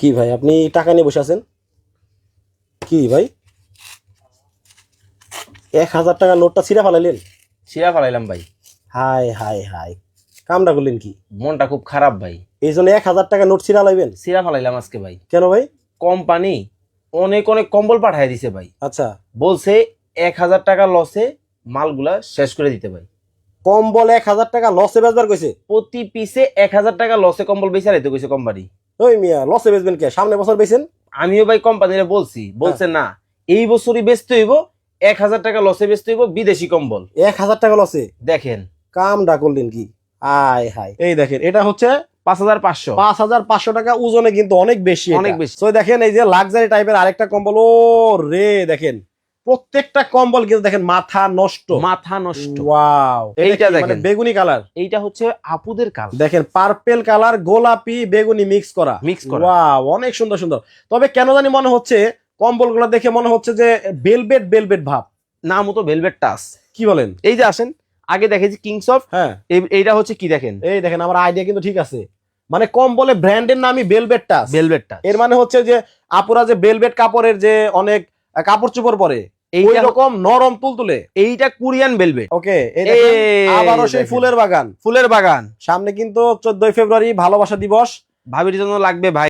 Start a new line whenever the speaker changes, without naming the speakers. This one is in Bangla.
কি ভাই আপনি টাকা নিয়ে বসে আছেন? কি ভাই? এক হাজার টাকা নোটটা ছিঁড়া ফালাইলেন?
শিরা ফালাইলাম ভাই।
হাই হাই হাই কামটা করলেন কি?
মনটা খুব খারাপ ভাই।
এই জন্য এক হাজার টাকা নোট ছিঁড়া লাইবেন
শিরা ফালাইলাম আজকে ভাই।
কেন ভাই?
কোম্পানি অনেক অনেক কম্বল পাঠাই দিছে ভাই।
আচ্ছা।
বলছে এক হাজার টাকা লসে মালগুলা শেষ করে দিতে ভাই।
কম্বল এক হাজার টাকা লসে বেচবার কইছে?
প্রতি পিসে এক হাজার টাকা লসে কম্বল বেচে দিতে কইছে কোম্পানি।
ওই মিয়া লসে বেচবেন কে? সামনে বছর বেচেন?
আমিও ভাই কোম্পানিরে বলছি বলছে না। এই বছরই বেচতে হইব এক হাজার টাকা লসে বেচতে হইব বিদেশি কম্বল।
এক হাজার টাকা লসে
দেখেন।
কামটা করলেন কি? আয় হাই এই দেখেন এটা হচ্ছে
পাঁচ হাজার পাঁচশো।
পাঁচ হাজার পাঁচশো টাকা ওজনে কিন্তু অনেক বেশি
অনেক বেশি।
তো দেখেন এই যে লাক্সারি টাইপের আরেকটা কম্বল ও রে দেখেন। প্রত্যেকটা কম্বল কিন্তু দেখেন মাথা নষ্ট।
মাথা নষ্ট।
ওয়াও।
এইটা
মানে
দেখেন।
বেগুনি কালার?
এইটা হচ্ছে আপুদের কাল
দেখেন পার্পেল কালার গোলাপি বেগুনি মিক্স করা।
মিক্স করা।
ওয়াও অনেক সুন্দর সুন্দর। তবে কেন জানি মনে হচ্ছে কম্বল কম্বলগুলো দেখে মনে হচ্ছে যে বেলবেট বেলবেট ভাব।
নাম তো ভেলভেট টাস
কি বলেন?
এই যে আসেন আগে দেখেছি কিংস অফ
হ্যাঁ।
এইটা হচ্ছে কি দেখেন?
এই দেখেন আমার আইডিয়া কিন্তু ঠিক আছে। মানে কম্বলে ব্র্যান্ডের নামই বেলবেট টাচ।
ভেলভেট টাস
এর মানে হচ্ছে যে আপুরা যে বেলবেট কাপড়ের যে অনেক কাপড় চোপড় পরে ওই রকম নরম তুলতুলে
এইটা কোরিয়ান বেলবে
ওকে আবারও সেই ফুলের বাগান।
ফুলের বাগান।
সামনে কিন্তু চোদ্দই ফেব্রুয়ারি ভালোবাসা দিবস।
ভাবির জন্য লাগবে ভাই।